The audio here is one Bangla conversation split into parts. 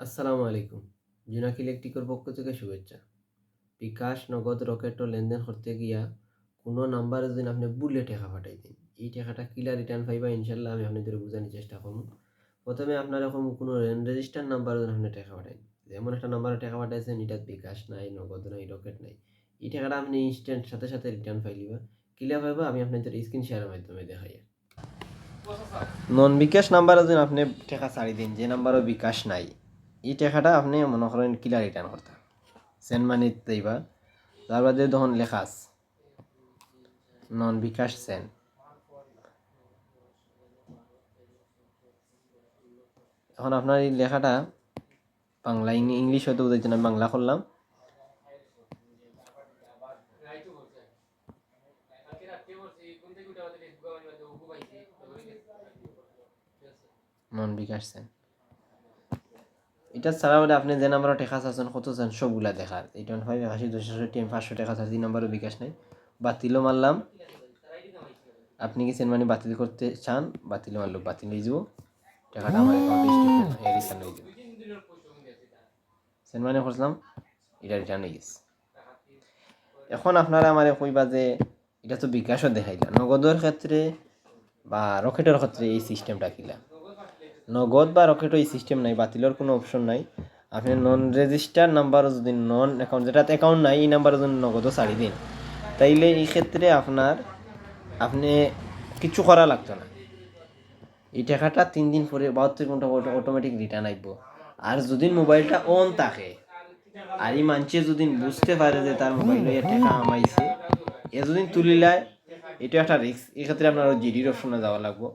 আসসালামু আলাইকুম। জুনাক ইলেকট্রিকের পক্ষ থেকে শুভেচ্ছা। বিকাশ নগদ রকেট ও লেনদেন করতে গিয়া কোনো নাম্বারে যদি আপনি বুলে টাকা পাঠাই দিন এই টাকাটা কিলা রিটার্ন পাইবা ইনশাল্লাহ আমি আপনাদের বোঝানোর চেষ্টা করব। প্রথমে আপনার এরকম কোনো রেজিস্টার নাম্বার যদি আপনি টাকা পাঠাই যেমন একটা নাম্বারে টাকা পাঠাইছেন এটা বিকাশ নাই নগদ নাই রকেট নাই এই টাকাটা আপনি ইনস্ট্যান্ট সাথে সাথে রিটার্ন পাইলিবা কিলা পাইবা আমি আপনাদের স্ক্রিন শেয়ারের মাধ্যমে দেখাই। নন বিকাশ নাম্বারে যদি আপনি টাকা ছাড়ি দিন যে নাম্বারও বিকাশ নাই এই টাকাটা আপনি মনে করেন কিলা রিটার্ন করতে সেন্ড মানি দিবা তার বাদে তখন লেখা আছে। নন বিকাশ সেন এখন আপনার এই লেখাটা বাংলা ইংলিশ হয়তো বুঝাইছে না বাংলা করলাম নন বিকাশ সেন এটা ছাড়া বলে আপনি যে নাম্বারও টেকা চাচ্ছেন কত চান সবগুলা দেখার এইট ফাইভ একাশি দুশো ষাটটি আমি পাঁচশো টাকা চাচ্ছি নাম্বারও বিকাশ নাই। বাতিলও মারলাম। আপনি কি সেনমানি বাতিল করতে চান? বাতিল মারলো, বাতিল হয়ে যাব। টাকাটা আমার রিটার্ন হয়ে যাবে। করলাম এটা রিটার্ন হয়ে গেছে। এখন আপনারা আমার কইবা যে, এটা তো বিকাশও দেখাইলা। নগদের ক্ষেত্রে বা রকেটের ক্ষেত্রে এই সিস্টেমটা কিলা। নগদ বা রকেটও এই সিস্টেম নাই, বাতিলের কোনো অপশন নাই। আপনি নন রেজিস্টার নাম্বার যদি নন অ্যাকাউন্ট যেটাতে অ্যাকাউন্ট নাই, এই নাম্বার যদি নগদও ছাড়ি দিন। তাইলে এই ক্ষেত্রে আপনার, আপনি কিছু করা লাগতো না। এই টাকাটা তিন দিন পরে বাহাত্তর ঘণ্টা অটোমেটিক রিটার্ন আসব আর যদি মোবাইলটা অন থাকে, আর এই মানুষে যদি বুঝতে পারে যে তার মোবাইল এ টাকা আমাইছে, এ যদি তুলিলায় এটা একটা রিস্ক এই ক্ষেত্রে আপনার জিডির অপশনে যাওয়া লাগবো।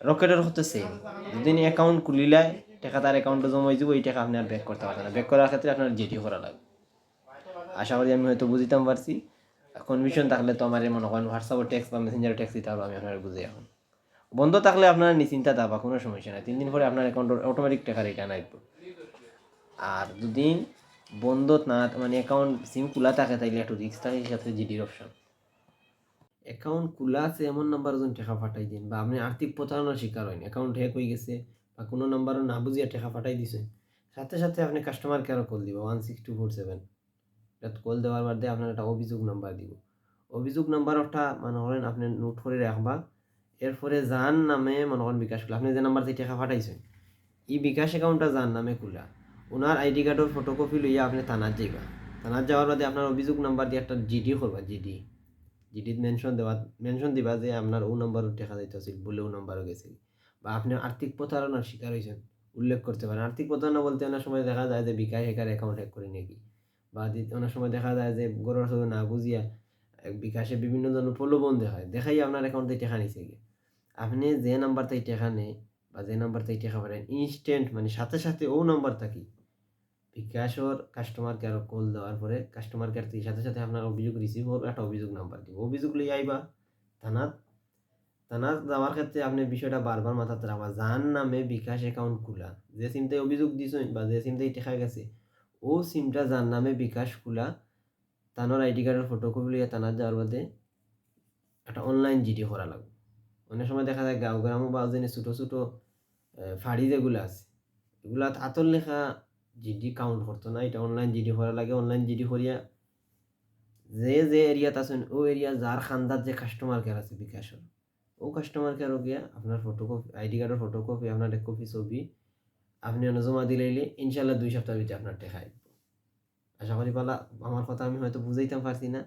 রকেটের হতে সেম যদি অ্যাকাউন্ট খুলিলায় টাকা তার অ্যাকাউন্টে জমা হয়ে যাব এই টাকা আপনি আর ব্যাক করতে পারবেন না ব্যাক করার ক্ষেত্রে আপনার জিডি করা লাগবে আশা করি আমি হয়তো বুঝিতাম পারছি কনফিউশন থাকলে তো আমার মনে করেন হোয়াটসঅ্যাপে টেক্সট বা মেসেঞ্জারে টেক্সট দিতে হবে আমি আপনার বুঝে এখন বন্ধ থাকলে আপনার নিশ্চিন্তা থাকবা কোনো সমস্যা নাই। তিন দিন পরে আপনার অ্যাকাউন্ট অটোমেটিক টাকা রিটার্ন আসবে আর দুদিন বন্ধ না মানে অ্যাকাউন্ট সিম খোলা থাকে, তাইলে একটু রিস্ক থাকে সেক্ষেত্রে জিডির অপশন অ্যাকাউন্ট খোলা আছে, এমন নাম্বার যদি টাকা পাঠাই দিন। বা আপনি আর্থিক প্রতারণার শিকার হয়নি অ্যাকাউন্ট হ্যাক হয়ে গেছে, বা কোনো নাম্বারও না বুঝিয়ে টাকা পাঠাই দিছে সাথে সাথে আপনি কাস্টমার কেয়ারও কল দিব one six two four seven এটা কল দেওয়ার বাদে আপনার একটা অভিযোগ নাম্বার দিব। অভিযোগ নাম্বার ওটা, মনে করেন আপনি নোট করে রাখবা। এরপরে যান নামে, মনে করেন বিকাশ খোলা। আপনি যে নাম্বার থেকে টাকা পাঠাইছেন, এই বিকাশ অ্যাকাউন্টটা যার নামে খোলা। ওনার আইডি কার্ডের ফটোকপি লইয়া আপনি থানার যাইবা। থানার যাওয়ার বাদে আপনার অভিযোগ নাম্বার দিয়ে একটা জিডি করবা জিডি জিডিত মেনশন দেওয়া মেনশন দিবা যে আপনার ও নাম্বারও দেখা যাইতেছিল, বলে ও নাম্বারও গেছে বা আপনি আর্থিক প্রতারণার শিকার হয়েছেন উল্লেখ করতে পারেন। আর্থিক প্রতারণা বলতে অনেক সময় দেখা যায় যে বিকাশ হ্যাকার অ্যাকাউন্ট হ্যাক করে নাকি। বা অনেক সময় দেখা যায় যে গরুর সাথে না বুঝিয়া বিকাশে বিভিন্ন ধরনের প্রলোভন দেখায়। দেখাই আপনার অ্যাকাউন্ট থেকে টাকা নিছে গিয়ে আপনি যে নাম্বার থেকে টাকা বা যে নাম্বার থেকে টাকা পাঠান ইনস্ট্যান্ট মানে সাথে সাথে ও নাম্বার থাকি বিকাশর কাস্টমার কেয়ার কল দেওয়ার পরে কাস্টমার কেয়ার থেকে সাথে সাথে আপনার অভিযোগ রিসিভ হওয়ার একটা অভিযোগ নাম্বার দিব। অভিযোগ লই আইবা, থানাত। থানাত যাওয়ার ক্ষেত্রে আপনি বিষয়টা বারবার মাথাতে রাখবা যার নামে বিকাশ অ্যাকাউন্ট খোলা, যে সিমটাই অভিযোগ দিছেন বা যে সিমটাই টাকা গেছে, ও সিমটা যার নামে বিকাশ খোলা, তানোর আইডি কার্ডের ফটোকপি লইয়া থানাত যাওয়ার বাদে একটা অনলাইন জিডি করা লাগবে। অনেক সময় দেখা যায় গাঁও গ্রামও বা ছোটো ছোটো ফাড়ি যেগুলো আছে এগুলা হাতর লেখা জিডি কাউন্ট করতো না, এটা অনলাইন জিডি করা লাগে। অনলাইন জিডি করিয়া যে যে এরিয়াত আছেন, ও এরিয়া যার খান্দার যে কাস্টমার কেয়ার আছে বিকাশের ও কাস্টমার কেয়ারও গিয়া আপনার ফটোকপি আইডি কার্ডের ফটোকপি আপনার এক কপি ছবি, আপনি জমা এলে ইনশাল্লাহ দুই সপ্তাহ ভিতরে আপনার টেকা আশা করি পালা আমার কথা আমি হয়তো বুঝাইতাম পারছি না।